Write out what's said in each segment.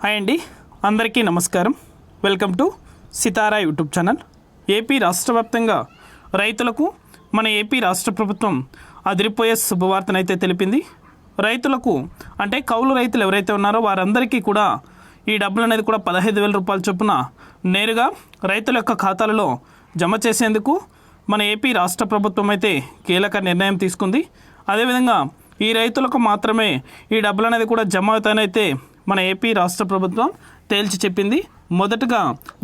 Hi అండి. అందరికీ నమస్కారం. Welcome to Sitara YouTube channel. AP రాష్ట్ర వ్యాప్తంగా రైతులకు మన ఏపీ రాష్ట్ర ప్రభుత్వం అదిరిపోయే శుభవార్తనైతే తెలిపింది. రైతులకు అంటే కౌలు రైతులు ఎవరైతే ఉన్నారో వారందరికీ కూడా ఈ డబ్బులు అనేది కూడా పదహైదు వేల రూపాయల చొప్పున నేరుగా రైతుల యొక్క ఖాతాలలో జమ చేసేందుకు మన ఏపీ రాష్ట్ర ప్రభుత్వం అయితే కీలక నిర్ణయం తీసుకుంది. అదేవిధంగా ఈ రైతులకు మాత్రమే ఈ డబ్బులు అనేది కూడా జమ అవుతానైతే మన ఏపీ రాష్ట్ర ప్రభుత్వం తేల్చి చెప్పింది. మొదటగా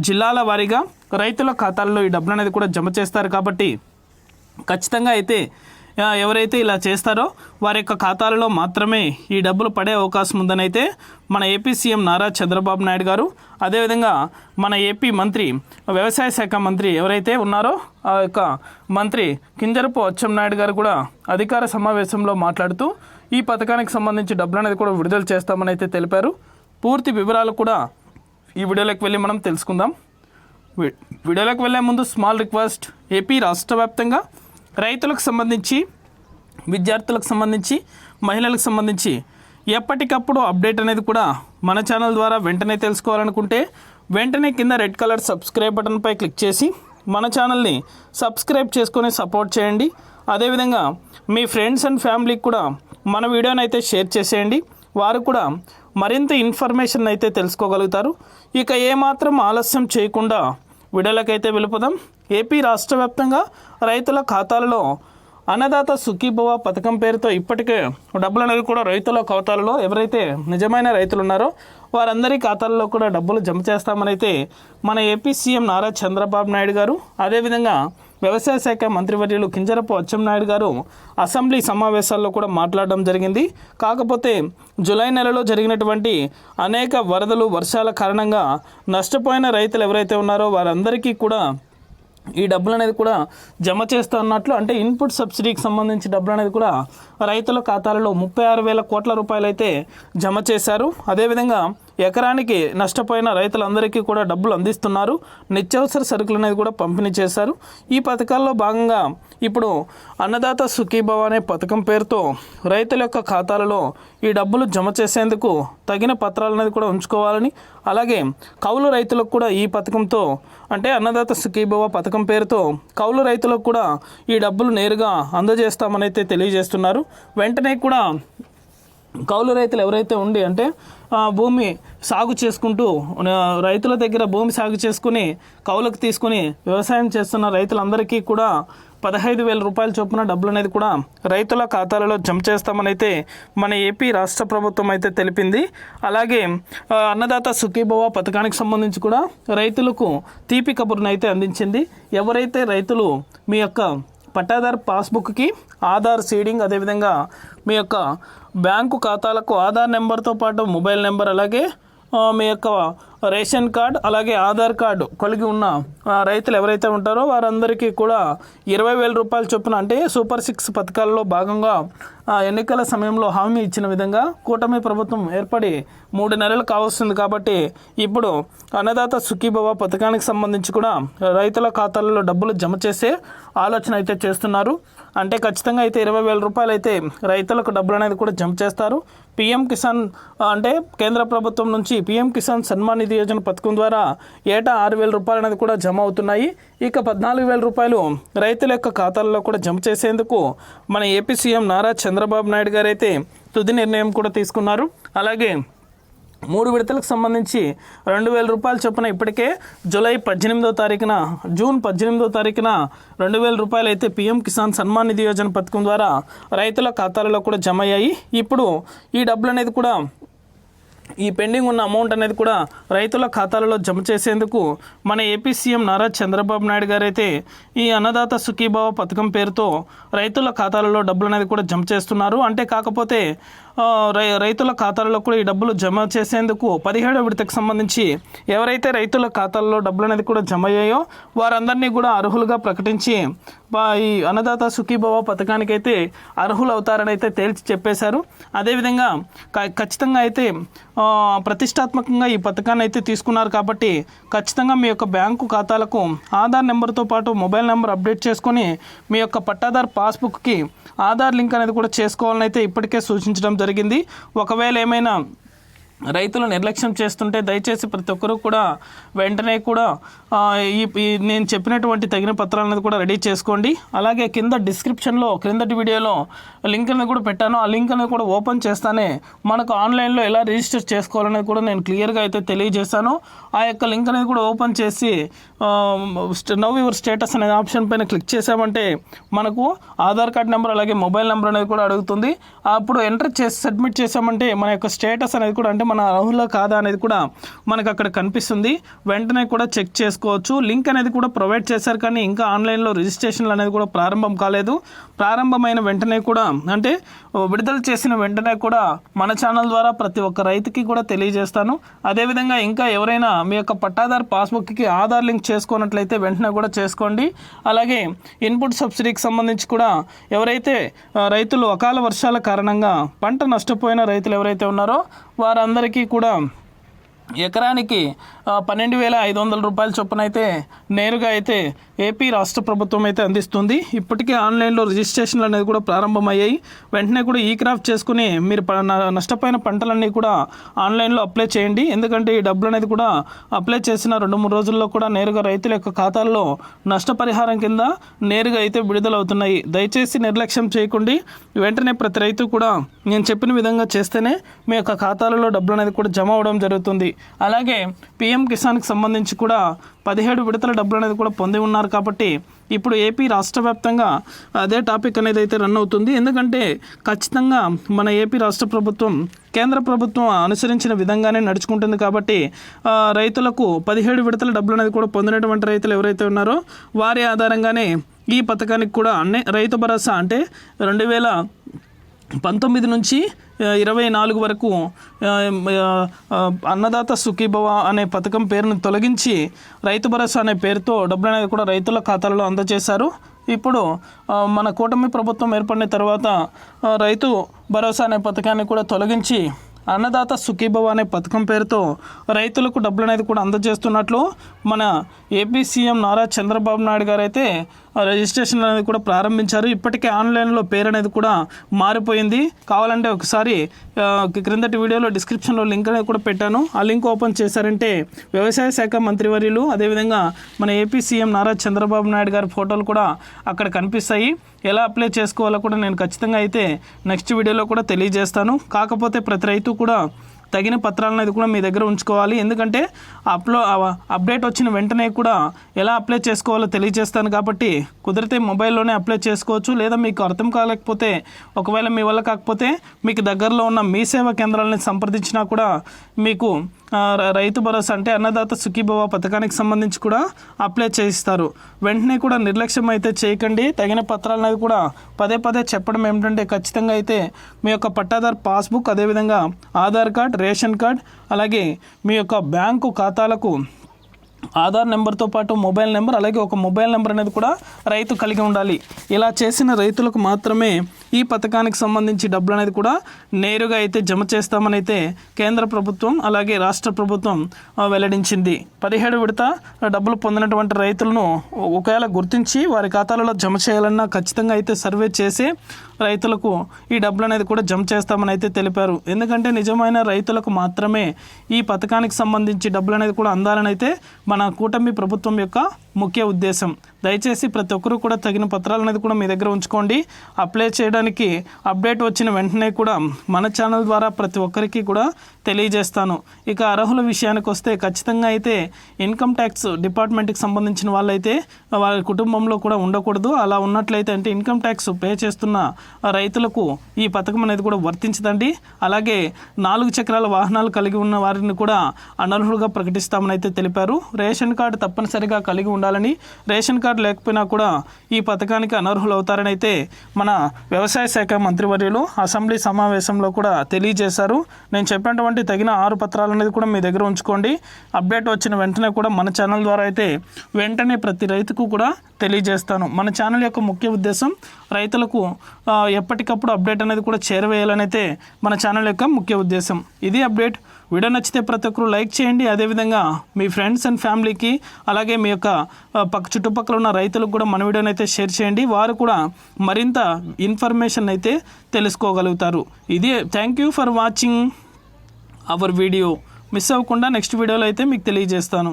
జిల్లాల వారీగా రైతుల ఖాతాల్లో ఈ డబ్బులు అనేది కూడా జమ చేస్తారు కాబట్టి ఖచ్చితంగా అయితే ఎవరైతే ఇలా చేస్తారో వారి యొక్క ఖాతాలలో మాత్రమే ఈ డబ్బులు పడే అవకాశం ఉందని అయితే మన ఏపీ సీఎం నారా చంద్రబాబు నాయుడు గారు అదేవిధంగా మన ఏపీ మంత్రి వ్యవసాయ శాఖ మంత్రి ఎవరైతే ఉన్నారో ఆ యొక్క మంత్రి కింజరపు అచ్చెన్నాయుడు గారు కూడా అధికార సమావేశంలో మాట్లాడుతూ ఈ పథకానికి సంబంధించి డబ్బులు అనేది కూడా విడుదల చేస్తామని అయితే తెలిపారు. పూర్తి వివరాలు కూడా ఈ వీడియోలోకి వెళ్ళి మనం తెలుసుకుందాం. వి- వీడియోలోకి వెళ్ళే ముందు స్మాల్ రిక్వెస్ట్. ఏపీ రాష్ట్ర వ్యాప్తంగా రైతులకు సంబంధించి విద్యార్థులకు సంబంధించి మహిళలకు సంబంధించి ఎప్పటికప్పుడు అప్డేట్ అనేది కూడా మన ఛానల్ ద్వారా వెంటనే తెలుసుకోవాలనుకుంటే వెంటనే కింద రెడ్ కలర్ సబ్స్క్రైబ్ బటన్పై క్లిక్ చేసి మన ఛానల్ని సబ్స్క్రైబ్ చేసుకొని సపోర్ట్ చేయండి. అదేవిధంగా మీ ఫ్రెండ్స్ అండ్ ఫ్యామిలీకి కూడా మన వీడియోని అయితే షేర్ చేసేయండి. వారు కూడా మరింత ఇన్ఫర్మేషన్ అయితే తెలుసుకోగలుగుతారు. ఇక ఏమాత్రం ఆలస్యం చేయకుండా వీడియోలకైతే వెళ్ళిపోదాం. ఏపీ రాష్ట్ర వ్యాప్తంగా రైతుల ఖాతాలలో అన్నదాత సుఖీభవ పథకం పేరుతో ఇప్పటికే డబ్బులు అనేవి కూడా రైతుల ఖాతాలలో ఎవరైతే నిజమైన రైతులు ఉన్నారో వారందరి ఖాతాల్లో కూడా డబ్బులు జమ చేస్తామనైతే మన ఏపీ సీఎం నారా చంద్రబాబు నాయుడు గారు. అదేవిధంగా వ్యవసాయ శాఖ మంత్రివర్యులు కింజరపు అచ్చెన్నాయుడు గారు అసెంబ్లీ సమావేశాల్లో కూడా మాట్లాడడం జరిగింది. కాకపోతే జూలై నెలలో జరిగినటువంటి అనేక వరదలు వర్షాల కారణంగా నష్టపోయిన రైతులు ఎవరైతే ఉన్నారో వారందరికీ కూడా ఈ డబ్బులు అనేది కూడా జమ చేస్తా ఉన్నట్లు అంటే ఇన్పుట్ సబ్సిడీకి సంబంధించి డబ్బులు అనేది కూడా రైతుల ఖాతాలలో ముప్పై ఆరు వేల కోట్ల రూపాయలు అయితే జమ చేశారు. అదేవిధంగా ఎకరానికి నష్టపోయిన రైతులందరికీ కూడా డబ్బులు అందిస్తున్నారు. నిత్యావసర సరుకులు అనేది కూడా పంపిణీ చేశారు. ఈ పథకాల్లో భాగంగా ఇప్పుడు అన్నదాత సుఖీభవ అనే పథకం పేరుతో రైతుల యొక్క ఖాతాలలో ఈ డబ్బులు జమ చేసేందుకు తగిన పత్రాలు అనేది కూడా ఉంచుకోవాలని అలాగే కౌలు రైతులకు కూడా ఈ పథకంతో అంటే అన్నదాత సుఖీభవ పథకం పేరుతో కౌలు రైతులకు కూడా ఈ డబ్బులు నేరుగా అందజేస్తామని అయితే తెలియజేస్తున్నారు. వెంటనే కూడా కౌలు రైతులు ఎవరైతే ఉండి అంటే భూమి సాగు చేసుకుంటూ రైతుల దగ్గర భూమి సాగు చేసుకుని కౌలకు తీసుకుని వ్యవసాయం చేస్తున్న రైతులందరికీ కూడా పదహైదు వేల రూపాయల చొప్పున డబ్బులు అనేది కూడా రైతుల ఖాతాలలో జమ చేస్తామని అయితే మన ఏపీ రాష్ట్ర ప్రభుత్వం అయితే తెలిపింది. అలాగే అన్నదాత సుఖీభవ పథకానికి సంబంధించి కూడా రైతులకు తీపి కబుర్ను అయితే అందించింది. ఎవరైతే రైతులు మీ యొక్క పట్టాదారు పాస్బుక్కి ఆధార్ సీడింగ్ అదేవిధంగా మీ యొక్క బ్యాంకు ఖాతాలకు ఆధార్ నెంబర్తో పాటు మొబైల్ నెంబర్ అలాగే మీ యొక్క రేషన్ కార్డ్ అలాగే ఆధార్ కార్డు కలిగి ఉన్న రైతులు ఎవరైతే ఉంటారో వారందరికీ కూడా ఇరవై వేల రూపాయల చొప్పున అంటే సూపర్ సిక్స్ పథకాల్లో భాగంగా ఎన్నికల సమయంలో హామీ ఇచ్చిన విధంగా కూటమి ప్రభుత్వం ఏర్పడి మూడు నెలలు కావస్తుంది కాబట్టి ఇప్పుడు అన్నదాత సుఖీభవ పథకానికి సంబంధించి కూడా రైతుల ఖాతాలలో డబ్బులు జమ చేసే ఆలోచన అయితే చేస్తున్నారు. అంటే ఖచ్చితంగా అయితే ఇరవై వేల రూపాయలు అయితే రైతులకు డబ్బులు అనేది కూడా జమ చేస్తారు. పిఎం కిసాన్ అంటే కేంద్ర ప్రభుత్వం నుంచి పిఎం కిసాన్ సన్మాన్ నిధి యోజన పథకం ద్వారా ఏటా ఆరు వేల రూపాయలు అనేది కూడా జమ అవుతున్నాయి. ఇక పద్నాలుగు వేల రూపాయలు రైతుల యొక్క ఖాతాల్లో కూడా జమ చేసేందుకు మన ఏపీ సీఎం నారా చంద్రబాబు నాయుడు గారు అయితే తుది నిర్ణయం కూడా తీసుకున్నారు. అలాగే మూడు విడతలకు సంబంధించి రెండు వేల రూపాయలు చొప్పున ఇప్పటికే జూలై పద్దెనిమిదో తారీఖున జూన్ పద్దెనిమిదో తారీఖున రెండు వేల రూపాయలు అయితే పీఎం కిసాన్ సన్మాన్ నిధి యోజన పథకం ద్వారా రైతుల ఖాతాలలో కూడా జమ అయ్యాయి. ఇప్పుడు ఈ డబ్బులు అనేది కూడా ఈ పెండింగ్ ఉన్న అమౌంట్ అనేది కూడా రైతుల ఖాతాలలో జమ చేసేందుకు మన ఏపీ సీఎం నారా చంద్రబాబు నాయుడు గారైతే ఈ అన్నదాత సుఖీభావ పథకం పేరుతో రైతుల ఖాతాలలో డబ్బులు అనేది కూడా జమ చేస్తున్నారు. అంటే కాకపోతే రై రైతుల ఖాతాలలో కూడా ఈ డబ్బులు జమ చేసేందుకు పదిహేడో విడతకు సంబంధించి ఎవరైతే రైతుల ఖాతాల్లో డబ్బులు అనేది కూడా జమ అయ్యాయో వారందరినీ కూడా అర్హులుగా ప్రకటించి ఈ అన్నదాత సుఖీభవ పథకానికి అయితే అర్హులు అవుతారని అయితే తేల్చి చెప్పేశారు. అదేవిధంగా ఖచ్చితంగా అయితే ప్రతిష్టాత్మకంగా ఈ పథకాన్ని అయితే తీసుకున్నారు కాబట్టి ఖచ్చితంగా మీ యొక్క బ్యాంకు ఖాతాలకు ఆధార్ నెంబర్తో పాటు మొబైల్ నెంబర్ అప్డేట్ చేసుకొని మీ యొక్క పట్టాదార్ పాస్బుక్కి ఆధార్ లింక్ అనేది కూడా చేసుకోవాలని అయితే ఇప్పటికే సూచించడం జరిగింది. ఒకవేళ ఏమైనా రైతులు నిర్లక్ష్యం చేస్తుంటే దయచేసి ప్రతి ఒక్కరూ కూడా వెంటనే కూడా ఈ ఈ నేను చెప్పినటువంటి తగిన పత్రాలు అనేది కూడా రెడీ చేసుకోండి. అలాగే కింద డిస్క్రిప్షన్లో క్రిందటి వీడియోలో లింక్ అనేది కూడా పెట్టాను. ఆ లింక్ అనేది కూడా ఓపెన్ చేస్తానే మనకు ఆన్లైన్లో ఎలా రిజిస్టర్ చేసుకోవాలనేది కూడా నేను క్లియర్గా అయితే తెలియజేశాను. ఆ యొక్క లింక్ అనేది కూడా ఓపెన్ చేసి నవ్ యువర్ స్టేటస్ అనే ఆప్షన్ పైన క్లిక్ చేసామంటే మనకు ఆధార్ కార్డ్ నెంబర్ అలాగే మొబైల్ నెంబర్ అనేది కూడా అడుగుతుంది. అప్పుడు ఎంటర్ చేసి సబ్మిట్ చేసామంటే మన యొక్క స్టేటస్ అనేది కూడా అంటే మన అర్హుల కాదా అనేది కూడా మనకు అక్కడ కనిపిస్తుంది. వెంటనే కూడా చెక్ చేసుకోవచ్చు. లింక్ అనేది కూడా ప్రొవైడ్ చేశారు కానీ ఇంకా ఆన్లైన్లో రిజిస్ట్రేషన్లు అనేది కూడా ప్రారంభం కాలేదు. ప్రారంభమైన వెంటనే కూడా అంటే విడుదల చేసిన వెంటనే కూడా మన ఛానల్ ద్వారా ప్రతి ఒక్క రైతుకి కూడా తెలియజేస్తాను. అదేవిధంగా ఇంకా ఎవరైనా మీ యొక్క పట్టాదారు పాస్బుక్కి ఆధార్ లింక్ చేసుకున్నట్లయితే వెంటనే కూడా చేసుకోండి. అలాగే ఇన్పుట్ సబ్సిడీకి సంబంధించి కూడా ఎవరైతే రైతులు అకాల వర్షాల కారణంగా పంట నష్టపోయిన రైతులు ఎవరైతే ఉన్నారో వారందరికీ కూడా ఎకరానికి పన్నెండు వేల ఐదు వందల రూపాయల చొప్పున అయితే నేరుగా అయితే ఏపీ రాష్ట్ర ప్రభుత్వం అయితే అందిస్తుంది. ఇప్పటికే ఆన్లైన్లో రిజిస్ట్రేషన్లు అనేది కూడా ప్రారంభమయ్యాయి. వెంటనే కూడా ఈ క్రాఫ్ట్ చేసుకుని మీరు ప- నష్టపోయిన పంటలన్నీ కూడా ఆన్లైన్లో అప్లై చేయండి. ఎందుకంటే ఈ డబ్బులు అనేది కూడా అప్లై చేసిన రెండు మూడు రోజుల్లో కూడా నేరుగా రైతుల యొక్క ఖాతాల్లో నష్టపరిహారం కింద నేరుగా అయితే విడుదలవుతున్నాయి. దయచేసి నిర్లక్ష్యం చేయకండి. వెంటనే ప్రతి రైతు కూడా నేను చెప్పిన విధంగా చేస్తేనే మీ యొక్క ఖాతాలలో డబ్బులు అనేది కూడా జమ అవడం జరుగుతుంది. అలాగే పిఎం కిసాన్కి సంబంధించి కూడా పదిహేడు విడతల డబ్బులు అనేది కూడా పొంది ఉన్నారు కాబట్టి ఇప్పుడు ఏపీ రాష్ట్ర వ్యాప్తంగా అదే టాపిక్ అనేది అయితే రన్ అవుతుంది. ఎందుకంటే ఖచ్చితంగా మన ఏపీ రాష్ట్ర ప్రభుత్వం కేంద్ర ప్రభుత్వం అనుసరించిన విధంగానే నడుచుకుంటుంది కాబట్టి రైతులకు పదిహేడు విడతల డబ్బులు అనేది కూడా పొందినటువంటి రైతులు ఎవరైతే ఉన్నారో వారి ఆధారంగానే ఈ పథకానికి కూడా అన్ని రైతు భరోసా అంటే రెండు వేల పంతొమ్మిది నుంచి ఇరవై నాలుగు వరకు అన్నదాత సుఖీభవ అనే పథకం పేరును తొలగించి రైతు భరోసా అనే పేరుతో డబ్బులు అనేది కూడా రైతుల ఖాతాలలో అందజేశారు. ఇప్పుడు మన కూటమి ప్రభుత్వం ఏర్పడిన తర్వాత రైతు భరోసా అనే పథకాన్ని కూడా తొలగించి అన్నదాత సుఖీభవ అనే పథకం పేరుతో రైతులకు డబ్బులు అనేది కూడా అందజేస్తున్నట్లు మన ఏపీ సీఎం నారా చంద్రబాబు నాయుడు గారు అయితే రిజిస్ట్రేషన్ అనేది కూడా ప్రారంభించారు. ఇప్పటికే ఆన్లైన్లో పేరు అనేది కూడా మారిపోయింది. కావాలంటే ఒకసారి క్రిందటి వీడియోలో డిస్క్రిప్షన్లో లింక్ అనేది కూడా పెట్టాను. ఆ లింక్ ఓపెన్ చేశారంటే వ్యవసాయ శాఖ మంత్రివర్యులు అదేవిధంగా మన ఏపీ సీఎం నారా చంద్రబాబు నాయుడు గారి ఫోటోలు కూడా అక్కడ కనిపిస్తాయి. ఎలా అప్లై చేసుకోవాలో కూడా నేను ఖచ్చితంగా అయితే నెక్స్ట్ వీడియోలో కూడా తెలియజేస్తాను. కాకపోతే ప్రతి రైతు కూడా తగిన పత్రాలను అనేది కూడా మీ దగ్గర ఉంచుకోవాలి. ఎందుకంటే అప్లో అప్డేట్ వచ్చిన వెంటనే కూడా ఎలా అప్లై చేసుకోవాలో తెలియజేస్తాను కాబట్టి కుదిరితే మొబైల్లోనే అప్లై చేసుకోవచ్చు. లేదా మీకు అర్థం కాలేకపోతే ఒకవేళ మీ వల్ల కాకపోతే మీకు దగ్గరలో ఉన్న మీ సేవా కేంద్రాలని సంప్రదించినా కూడా మీకు రైతు భరోసా అంటే అన్నదాత సుఖీభవ పథకానికి సంబంధించి కూడా అప్లై చేయిస్తారు. వెంటనే కూడా నిర్లక్ష్యం అయితే చేయకండి. తగిన పత్రాలు అనేది కూడా పదే పదే చెప్పడం ఏమిటంటే ఖచ్చితంగా అయితే మీ యొక్క పట్టాదారు పాస్బుక్ అదేవిధంగా ఆధార్ కార్డ్ రేషన్ కార్డ్ అలాగే మీ యొక్క బ్యాంకు ఖాతాలకు ఆధార్ నెంబర్తో పాటు మొబైల్ నెంబర్ అలాగే ఒక మొబైల్ నెంబర్ అనేది కూడా రైతు కలిగి ఉండాలి. ఇలా చేసిన రైతులకు మాత్రమే ఈ పథకానికి సంబంధించి డబ్బులు అనేది కూడా నేరుగా అయితే జమ చేస్తామని అయితే కేంద్ర ప్రభుత్వం అలాగే రాష్ట్ర ప్రభుత్వం వెల్లడించింది. పదిహేడు విడత డబ్బులు పొందినటువంటి రైతులను ఒకవేళ గుర్తించి వారి ఖాతాలలో జమ చేయాలన్నా ఖచ్చితంగా అయితే సర్వే చేసి రైతులకు ఈ డబ్బులు అనేది కూడా జమ చేస్తామని అయితే తెలిపారు. ఎందుకంటే నిజమైన రైతులకు మాత్రమే ఈ పథకానికి సంబంధించి డబ్బులు అనేది కూడా అందాలని అయితే మన కూటమి ప్రభుత్వం యొక్క ముఖ్య ఉద్దేశం. దయచేసి ప్రతి ఒక్కరూ కూడా తగిన పత్రాలు అనేది కూడా మీ దగ్గర ఉంచుకోండి. అప్లై చేయడానికి అప్డేట్ వచ్చిన వెంటనే కూడా మన ఛానల్ ద్వారా ప్రతి ఒక్కరికి కూడా తెలియజేస్తాను. ఇక అర్హుల విషయానికి వస్తే ఖచ్చితంగా అయితే ఇన్కమ్ ట్యాక్స్ డిపార్ట్మెంట్కి సంబంధించిన వాళ్ళైతే వారి కుటుంబంలో కూడా ఉండకూడదు. అలా ఉన్నట్లయితే అంటే ఇన్కమ్ ట్యాక్స్ పే చేస్తున్న రైతులకు ఈ పథకం అనేది కూడా వర్తించదండి. అలాగే నాలుగు చక్రాల వాహనాలు కలిగి ఉన్న వారిని కూడా అనర్హులుగా ప్రకటిస్తామని అయితే తెలిపారు. రేషన్ కార్డు తప్పనిసరిగా కలిగి ఉండాలని రేషన్ కార్డు లేకపోయినా కూడా ఈ పథకానికి అనర్హులు అవుతారని అయితే మన వ్యవసాయ శాఖ మంత్రివర్యులు అసెంబ్లీ సమావేశంలో కూడా తెలియజేశారు. నేను చెప్పినటువంటి తగిన ఆరు పత్రాలు అనేది కూడా మీ దగ్గర ఉంచుకోండి. అప్డేట్ వచ్చిన వెంటనే కూడా మన ఛానల్ ద్వారా అయితే వెంటనే ప్రతి రైతుకు కూడా తెలియజేస్తాను. మన ఛానల్ యొక్క ముఖ్య ఉద్దేశం రైతులకు ఎప్పటికప్పుడు అప్డేట్ అనేది కూడా చేరవేయాలని అయితే మన ఛానల్ యొక్క ముఖ్య ఉద్దేశం. ఇది అప్డేట్. వీడియో నచ్చితే ప్రతి ఒక్కరు లైక్ చేయండి. అదేవిధంగా మీ ఫ్రెండ్స్ అండ్ ఫ్యామిలీకి అలాగే మీ యొక్క పక్క చుట్టుపక్కల ఉన్న రైతులకు కూడా మన వీడియోని అయితే షేర్ చేయండి. వారు కూడా మరింత ఇన్ఫర్మేషన్ అయితే తెలుసుకోగలుగుతారు. ఇది thank you for watching our video. Miss అవ్వకుండా నెక్స్ట్ వీడియోలో అయితే మీకు తెలియజేస్తాను.